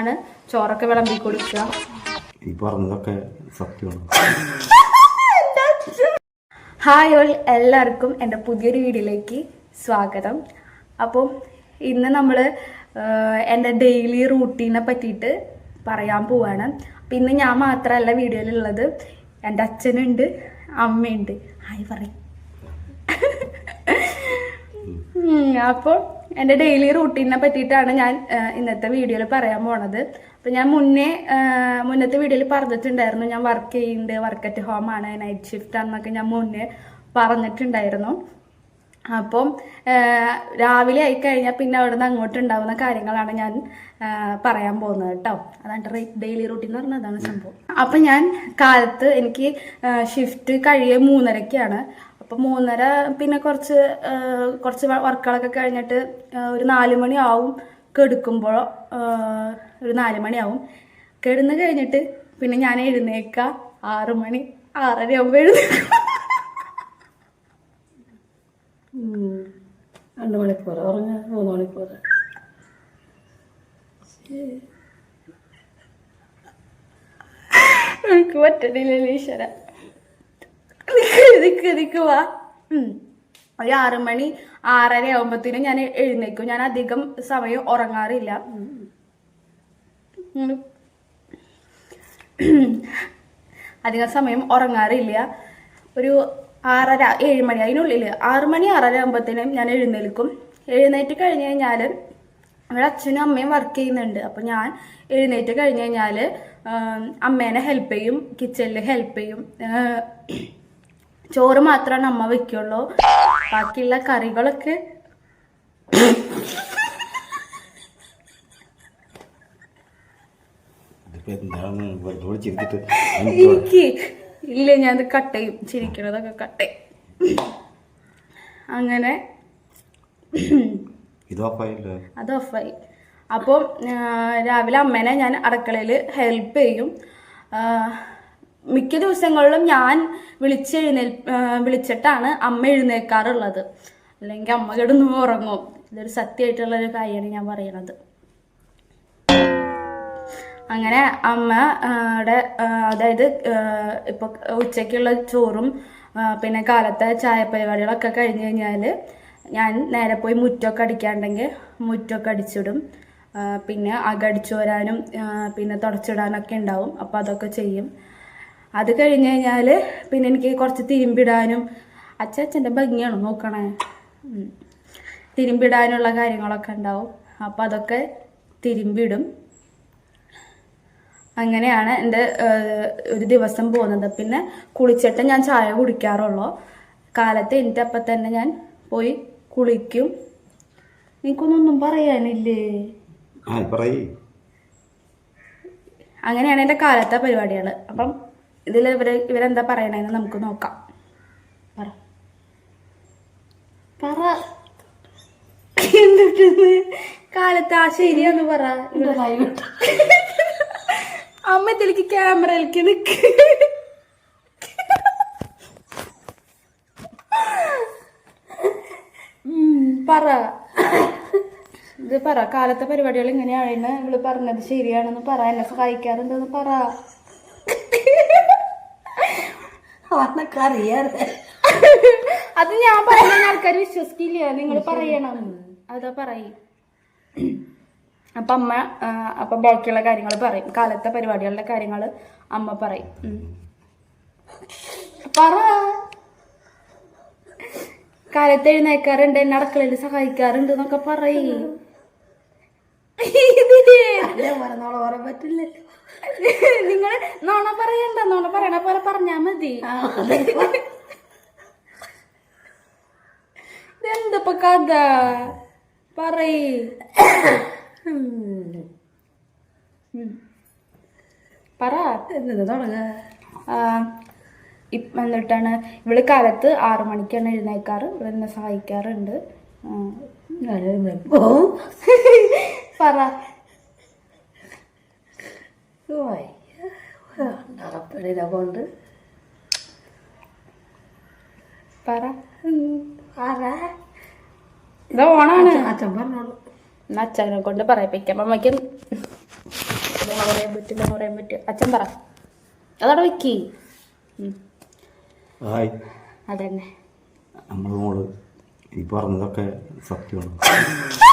ആണ് ചോറൊക്കെ വിളമ്പി കൊടുക്കുക. ഈ പറഞ്ഞതൊക്കെ സത്യമാണ്. ഹായ് ഓൾ എല്ലാവർക്കും എന്റെ പുതിയൊരു വീഡിയോയിലേക്ക് സ്വാഗതം. അപ്പോൾ ഇന്ന് നമ്മൾ എന്റെ ഡെയിലി റൂട്ടീനെ പറ്റിയിട്ട് പറയാൻ പോവാണ്. അപ്പം ഇന്ന് ഞാൻ മാത്രമല്ല വീഡിയോയിലുള്ളത്. എന്റെ അച്ഛനുണ്ട് അമ്മയുണ്ട്. ഹായ് പറയും. അപ്പോൾ എന്റെ ഡെയിലി റൂട്ടീനെ പറ്റിയിട്ടാണ് ഞാൻ ഇന്നത്തെ വീഡിയോയിൽ പറയാൻ പോണത്. അപ്പം ഞാൻ മുന്നേ മുന്നത്തെ വീഡിയോയിൽ പറഞ്ഞിട്ടുണ്ടായിരുന്നു. ഞാൻ വർക്ക് ചെയ്യുന്നുണ്ട് വർക്ക് അറ്റ് ഹോം ആണ് നൈറ്റ് ഷിഫ്റ്റ് ആണെന്നൊക്കെ ഞാൻ മുന്നേ പറഞ്ഞിട്ടുണ്ടായിരുന്നു. അപ്പം രാവിലെ ആയി കഴിഞ്ഞാൽ പിന്നെ അവിടെ നിന്ന് അങ്ങോട്ട് ഉണ്ടാവുന്ന കാര്യങ്ങളാണ് ഞാൻ പറയാൻ പോകുന്നത് കേട്ടോ അതാണ് ഡെയിലി റൂട്ടീൻ എന്ന് പറഞ്ഞാൽ അതാണ് സംഭവം. അപ്പം ഞാൻ കാലത്ത് എനിക്ക് ഷിഫ്റ്റ് കഴിയ മൂന്നരക്കാണ്. അപ്പം മൂന്നര പിന്നെ കുറച്ച് കുറച്ച് വർക്കുകളൊക്കെ കഴിഞ്ഞിട്ട് ഒരു നാല് മണിയാവും കെടുക്കുമ്പോൾ ഒരു നാല് മണിയാവും കിടന്ന് കഴിഞ്ഞിട്ട് പിന്നെ ഞാൻ എഴുന്നേക്ക ആറ് മണി ആറര ആകുമ്പോൾ എഴുന്നേക്കും രണ്ട് മണിക്കൂർ ഉറങ്ങ മൂന്ന് മണിക്കൂർ എനിക്ക് പറ്റണില്ല ഈശ്വര. നിക്ക് ഒരു ആറ് മണി ആറര ആകുമ്പോഴത്തേനും ഞാൻ എഴുന്നേക്കും ഞാൻ അധികം സമയം ഉറങ്ങാറില്ല. അധികം സമയം ഉറങ്ങാറില്ല. ഒരു ആറര ഏഴ് മണി അതിനുള്ളിൽ ആറ് മണി ആറര ആകുമ്പോഴത്തേനും ഞാൻ എഴുന്നേൽക്കും. എഴുന്നേറ്റ് കഴിഞ്ഞ് കഴിഞ്ഞാൽ അവിടെ അച്ഛനും അമ്മയും വർക്ക് ചെയ്യുന്നുണ്ട്. അപ്പം ഞാൻ എഴുന്നേറ്റ് കഴിഞ്ഞ് കഴിഞ്ഞാൽ അമ്മേനെ ഹെൽപ്പ് ചെയ്യും കിച്ചണിൽ ഹെൽപ്പ് ചെയ്യും. ചോറ് മാത്രമാണ് അമ്മ വെക്കുള്ളൂ. ബാക്കിയുള്ള കറികളൊക്കെ എനിക്ക് ഇല്ല ഞാൻ കട്ട് ചെയ്യും. ചിരിക്കണതൊക്കെ കട്ട് ചെയ്യും. അങ്ങനെ അത് ഓഫായി അപ്പം രാവിലെ അമ്മേനെ ഞാൻ അടുക്കളയിൽ ഹെൽപ്പ് ചെയ്യും. മിക്ക ദിവസങ്ങളിലും ഞാൻ വിളിച്ചെഴുന്നേൽ ആ, വിളിച്ചിട്ടാണ് അമ്മ എഴുന്നേൽക്കാറുള്ളത്. അല്ലെങ്കിൽ അമ്മ കിടന്ന് ഉറങ്ങും. ഇതൊരു സത്യമായിട്ടുള്ള ഒരു കാര്യമാണ് ഞാൻ പറയുന്നത്. അങ്ങനെ അമ്മ ഇവിടെ ടെ ആ, അതായത് ഇപ്പൊ ഉച്ചയ്ക്കുള്ള ചോറും പിന്നെ കാലത്തെ ചായ പരിപാടികളൊക്കെ കഴിഞ്ഞ് കഴിഞ്ഞാൽ ഞാൻ നേരെ പോയി മുറ്റമൊക്കെ അടിക്കാണ്ടെങ്കിൽ മുറ്റമൊക്കെ അടിച്ചിടും. പിന്നെ അകടിച്ചു വരാനും പിന്നെ തുടച്ചിടാനൊക്കെ ഉണ്ടാവും. അപ്പോൾ അതൊക്കെ ചെയ്യും. അത് കഴിഞ്ഞ് കഴിഞ്ഞാൽ പിന്നെ എനിക്ക് കുറച്ച് തിരുമ്പിടാനും അച്ഛന്റെ ഭംഗിയാണ് നോക്കണേ. തിരുമ്പിടാനുള്ള കാര്യങ്ങളൊക്കെ ഉണ്ടാവും. അപ്പോൾ അതൊക്കെ തിരുമ്പിടും. അങ്ങനെയാണ് എന്റെ ഒരു ദിവസം പോകുന്നത്. പിന്നെ കുളിച്ചിട്ട് ഞാൻ ചായ കുടിക്കാറുള്ളൂ. കാലത്ത് എനിക്ക് അപ്പം തന്നെ ഞാൻ പോയി കുളിക്കും. നിനക്കൊന്നൊന്നും പറയാനില്ലേ? അങ്ങനെയാണ് എന്റെ കാലത്തെ പരിപാടികൾ അപ്പം ഇതിൽ ഇവർ ഇവരെന്താ പറയണെന്ന് നമുക്ക് നോക്കാം. പറ. പറ. എന്നിട്ട് കാലത്ത് ആ ശരിയാന്ന് പറ. അമ്മ ഇതിലേക്ക് ക്യാമറയിലേക്ക് നിക്ക്. പറ. ഇത് പറ. കാലത്തെ പരിപാടികൾ ഇങ്ങനെയാണ് ഇവൾ പറഞ്ഞത് ശരിയാണെന്ന് പറ. എന്നെ സഹായിക്കാറുണ്ടെന്ന് പറ. അത് ഞാൻ പറയുന്ന ആൾക്കാർ വിശ്വസിക്കില്ല. നിങ്ങൾ പറയണം. അതാ പറയും. അപ്പൊ അമ്മ അപ്പൊ ബാക്കിയുള്ള കാര്യങ്ങൾ പറയും. കാലത്തെ പരിപാടികളുടെ കാര്യങ്ങൾ അമ്മ പറയും. പറ. കാലത്ത് എഴുന്നേക്കാറുണ്ട് എന്നെ അടുക്കളയിൽ സഹായിക്കാറുണ്ട് എന്നൊക്കെ പറയും. പറ്റില്ലല്ലോ നിങ്ങൾ നോണ പറയണ്ട നോണ പറയണ പോലെ പറഞ്ഞാ മതി. ഇതെന്തപ്പ കഥ? പറയ്. പറ. തുടങ്ങ? ഇപ്പം എന്നിട്ടാണ് ഇവൾ കാലത്ത് ആറു മണിക്കാണ് എഴുന്നേക്കാറ്. ഇവിടെ എന്നെ സഹായിക്കാറുണ്ട്. പറ. നടപ്പടിയില കൊണ്ട് പറ. ആരാ ഇത് ഓണാണ്. അച്ഛൻ പറഞ്ഞോളൂ. എന്നാ അച്ഛനെ കൊണ്ട് പറയിപ്പിക്കാം. അമ്മയ്ക്ക് പറയാൻ പറ്റില്ല പറയാൻ പറ്റും. അച്ഛൻ പറ. അതവിടെ വെക്കി. അതന്നെ. നമ്മൾ മോൾ ഈ പറഞ്ഞതൊക്കെ സത്യമാണ്.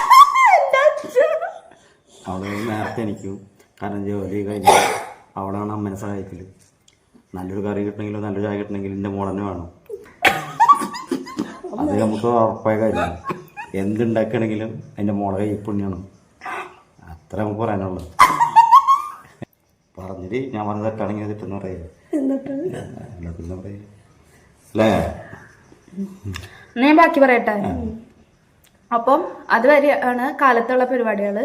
അവിടെ നേരത്തെ എനിക്കും കാരണം ജോലി കഴിഞ്ഞാൽ അവളാണ് അമ്മനെ സഹായിക്കൽ. നല്ലൊരു കറി കിട്ടണമെങ്കിലോ നല്ലൊരു ചായ കിട്ടണമെങ്കിലും എന്റെ മോളെന്നെ വേണം. അത് നമുക്ക് ഉറപ്പായ കാര്യമാണ് എന്തുണ്ടാക്കണമെങ്കിലും എന്റെ മോളെ കൈ പുണ്യാണ്. അത്ര നമുക്ക് പറയാനുള്ളത് പറഞ്ഞിട്ട് ഞാൻ പറഞ്ഞ തെറ്റാണെങ്കിൽ തെറ്റെന്ന് പറയുക എന്നിട്ട്? പറയുക അല്ലേ? ഞാൻ ബാക്കി പറയട്ടെ? അപ്പം അതുവരെ ആണ് കാലത്തുള്ള പരിപാടികൾ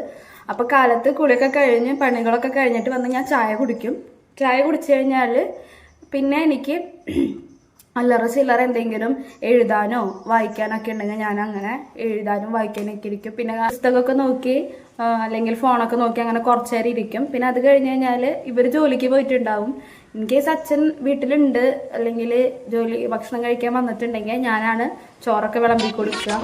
അപ്പൊ കാലത്ത് കുളിയൊക്കെ കഴിഞ്ഞ് പണികളൊക്കെ കഴിഞ്ഞിട്ട് വന്ന് ഞാൻ ചായ കുടിക്കും. ചായ കുടിച്ചു കഴിഞ്ഞാൽ പിന്നെ എനിക്ക് അല്ലറ ചില്ലറ എന്തെങ്കിലും എഴുതാനോ വായിക്കാനൊക്കെ ഉണ്ടെങ്കിൽ ഞാൻ അങ്ങനെ എഴുതാനും വായിക്കാനൊക്കെ ഇരിക്കും. പിന്നെ പുസ്തകമൊക്കെ നോക്കി അല്ലെങ്കിൽ ഫോണൊക്കെ നോക്കി അങ്ങനെ കുറച്ച് നേരം ഇരിക്കും. പിന്നെ അത് കഴിഞ്ഞ് കഴിഞ്ഞാൽ ഇവർ ജോലിക്ക് പോയിട്ടുണ്ടാവും. ഇൻ കേസ് അച്ഛൻ വീട്ടിലുണ്ട് അല്ലെങ്കിൽ ജോലി ഭക്ഷണം കഴിക്കാൻ വന്നിട്ടുണ്ടെങ്കിൽ ഞാനാണ് ചോറൊക്കെ വിളമ്പി കൊടുക്കുക.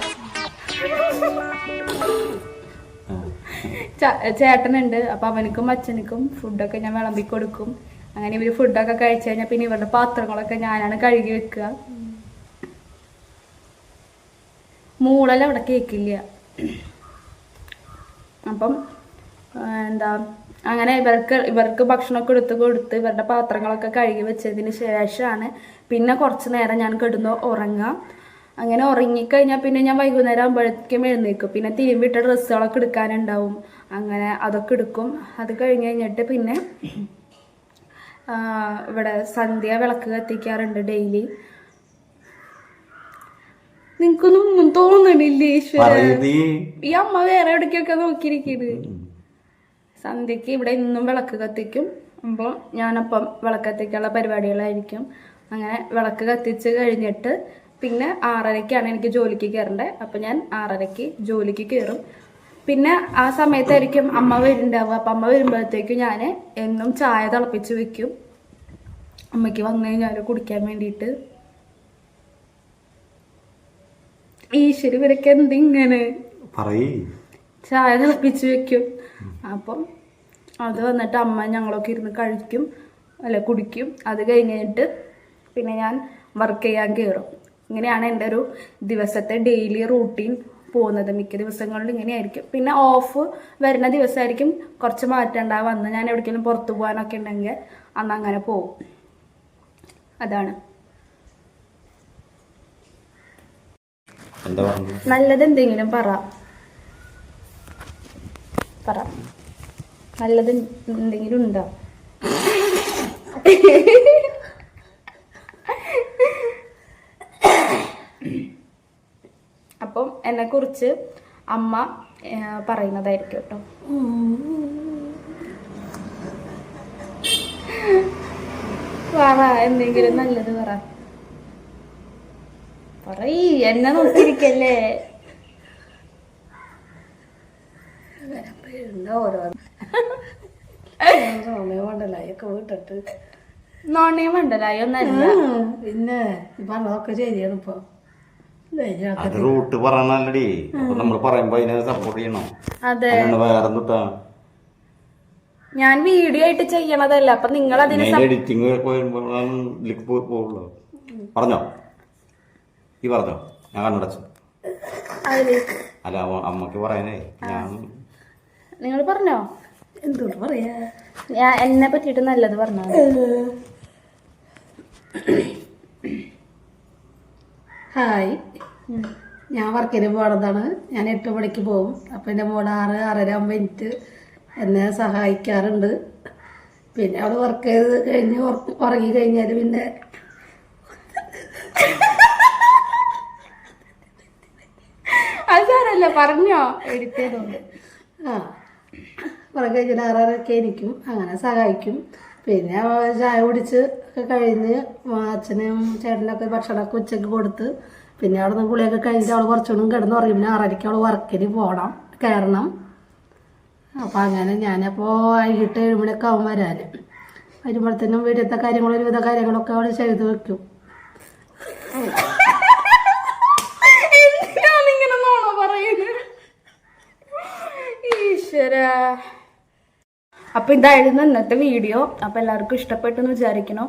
ചേട്ടനുണ്ട്. അപ്പൊ അവനക്കും അച്ഛനക്കും ഫുഡൊക്കെ ഞാൻ വിളമ്പി കൊടുക്കും. അങ്ങനെ ഇവർ ഫുഡൊക്കെ കഴിച്ചു കഴിഞ്ഞാൽ പിന്നെ ഇവരുടെ പാത്രങ്ങളൊക്കെ ഞാനാണ് കഴുകി വെക്കുക. മൂളല അവിടെ കേക്കില്ല. അപ്പം എന്താ അങ്ങനെ ഇവർക്ക് ഇവർക്ക് ഭക്ഷണമൊക്കെ എടുത്ത് കൊടുത്ത് ഇവരുടെ പാത്രങ്ങളൊക്കെ കഴുകി വെച്ചതിന് ശേഷമാണ് പിന്നെ കുറച്ച് നേരം ഞാൻ കിടന്ന് ഉറങ്ങുക. അങ്ങനെ ഉറങ്ങിക്കഴിഞ്ഞാൽ പിന്നെ ഞാൻ വൈകുന്നേരം ആകുമ്പോഴേക്കും എഴുന്നേക്കും പിന്നെ തിരുമ്പിട്ട ഡ്രസ്സുകളൊക്കെ എടുക്കാനുണ്ടാവും. അങ്ങനെ അതൊക്കെ എടുക്കും. അത് കഴിഞ്ഞ് കഴിഞ്ഞിട്ട് പിന്നെ ഇവിടെ സന്ധ്യ വിളക്ക് കത്തിക്കാറുണ്ട് ഡെയിലി. നിങ്ങൾക്കൊന്നും ഒന്നും തോന്നണില്ലേ ഈശ്വര? പറയുന്നത് ഈ അമ്മ വേറെ എവിടേക്കൊക്കെ നോക്കിയിരിക്കുന്നത് സന്ധ്യക്ക് ഇവിടെ ഇന്നും വിളക്ക് കത്തിക്കും. അപ്പോൾ ഞാനപ്പം വിളക്ക് കത്തിക്കാനുള്ള പരിപാടികളായിരിക്കും. അങ്ങനെ വിളക്ക് കത്തിച്ച് കഴിഞ്ഞിട്ട് പിന്നെ ആറരയ്ക്കാണ് എനിക്ക് ജോലിക്ക് കയറേണ്ടത് അപ്പം ഞാൻ ആറരയ്ക്ക് ജോലിക്ക് കയറും. പിന്നെ ആ സമയത്തായിരിക്കും അമ്മ വരുന്നുണ്ടാവുക. അപ്പം അമ്മ വരുമ്പോഴത്തേക്കും ഞാൻ എന്നും ചായ തിളപ്പിച്ച് വെക്കും. അമ്മയ്ക്ക് വന്നു കഴിഞ്ഞാൽ കുടിക്കാൻ വേണ്ടിയിട്ട്. ഈശ്വരി ഇവരൊക്കെ എന്തിങ്ങനെ? ചായ തിളപ്പിച്ച് വെക്കും. അപ്പം അത് വന്നിട്ട് അമ്മ ഞങ്ങളൊക്കെ ഇരുന്ന് കഴിക്കും അല്ല കുടിക്കും. അത് കഴിഞ്ഞിട്ട് പിന്നെ ഞാൻ വർക്ക് ചെയ്യാൻ കയറും. ഇങ്ങനെയാണ് എന്റെ ഒരു ദിവസത്തെ ഡെയിലി റൂട്ടീൻ പോകുന്നത്. മിക്ക ദിവസങ്ങളിലും ഇങ്ങനെയായിരിക്കും. പിന്നെ ഓഫ് വരുന്ന ദിവസമായിരിക്കും കുറച്ച് മാറ്റം ഉണ്ടാവുക. അന്ന് ഞാൻ എവിടേക്കെങ്കിലും പുറത്തു പോകാനൊക്കെ ഉണ്ടെങ്കിൽ അന്ന് അങ്ങനെ പോകും. അതാണ്. നല്ലത് എന്തെങ്കിലും പറ. പറ. നല്ലത് എന്തെങ്കിലും ഉണ്ടോ? എന്നെ കുറിച്ച് അമ്മ പറയുന്നതായിരിക്കും കേട്ടോ. പറ എന്തെങ്കിലും നല്ലത് പറ. പറയ് എന്നെ നോക്കിയിരിക്കല്ലേ? നോണയും മണ്ടലായി ഒന്നല്ല പിന്നെ പറഞ്ഞതൊക്കെ ശരിയാണ് ഇപ്പൊ. അത് റൂട്ട് പറയണല്ലടി അപ്പൊ നമ്മൾ പറയുമ്പോ അതിനെ സപ്പോർട്ട് ചെയ്യണം? അതെ. വേറെ എന്തുട്ടാ? ഞാൻ വീഡിയോ ആയിട്ട് ചെയ്യണതല്ല അപ്പൊ നിങ്ങൾ അതിന് എഡിറ്റിംഗ് പോകുള്ളൂ പറഞ്ഞോ? ഈ പറഞ്ഞോ? ഞാൻ കണ്ണടച്ചു. അല്ല അമ്മ- അമ്മയ്ക്ക് പറയാനേ ഞാൻ നിങ്ങൾ പറഞ്ഞോ? എന്തുകൊണ്ട് പറയാ? ഞാൻ എന്നെ പറ്റിയിട്ട് നല്ലത് പറഞ്ഞോ? ഹായ്. ഞാൻ വർക്കിന് പോണതാണ്. ഞാൻ എട്ട് മണിക്ക് പോകും അപ്പം എന്റെ മോൾ ആറ് ആറര ആകുമ്പോൾ എനിക്ക് എന്നെ സഹായിക്കാറുണ്ട്. പിന്നെ അവൾ വർക്ക് ചെയ്ത് കഴിഞ്ഞ് ഉറങ്ങി കഴിഞ്ഞാൽ പിന്നെ അത് സാരല്ല പറഞ്ഞോ. എഡിറ്റ് ചെയ്തോണ്ട് ആ. ഉറങ്ങി കഴിഞ്ഞാൽ ആറാറൊക്കെ എനിക്കും അങ്ങനെ സഹായിക്കും. പിന്നെ ചായ കുടിച്ച് ഒക്കെ കഴിഞ്ഞ് അച്ഛനും ചേട്ടനൊക്കെ ഭക്ഷണമൊക്കെ ഉച്ചയ്ക്ക് കൊടുത്ത് പിന്നെ അവിടെ നിന്ന് കുളിയൊക്കെ കഴിഞ്ഞിട്ട് അവൾ കുറച്ചുകൂടി കിടന്ന് ഉറങ്ങി. പിന്നെ ആറരയ്ക്ക് അവൾ വർക്കിന് പോകണം കയറണം അപ്പോൾ അങ്ങനെ ഞാനപ്പോൾ വൈകിട്ട് ഏഴ് മണിയൊക്കെ ആവും വരാൻ വരുമ്പോഴത്തേനും വീട്ടിലത്തെ കാര്യങ്ങൾ ഒരുവിധ കാര്യങ്ങളൊക്കെ അവൾ ചെയ്ത് വെക്കും. അപ്പൊ അപ്പോൾ ഇതായിരുന്നു ഇന്നത്തെ വീഡിയോ. അപ്പോൾ എല്ലാവർക്കും ഇഷ്ടപ്പെട്ടെന്ന് വിചാരിക്കണം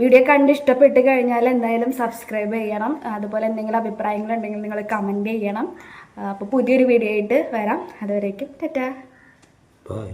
വീഡിയോ കണ്ട് ഇഷ്ടപ്പെട്ട് കഴിഞ്ഞാൽ എന്തായാലും സബ്സ്ക്രൈബ് ചെയ്യണം. അതുപോലെ എന്തെങ്കിലും അഭിപ്രായങ്ങൾ ഉണ്ടെങ്കിൽ നിങ്ങൾ കമന്റ് ചെയ്യണം. അപ്പോൾ പുതിയൊരു വീഡിയോ ആയിട്ട് വരാം. അതുവരേക്കും ടാറ്റാ. ബൈ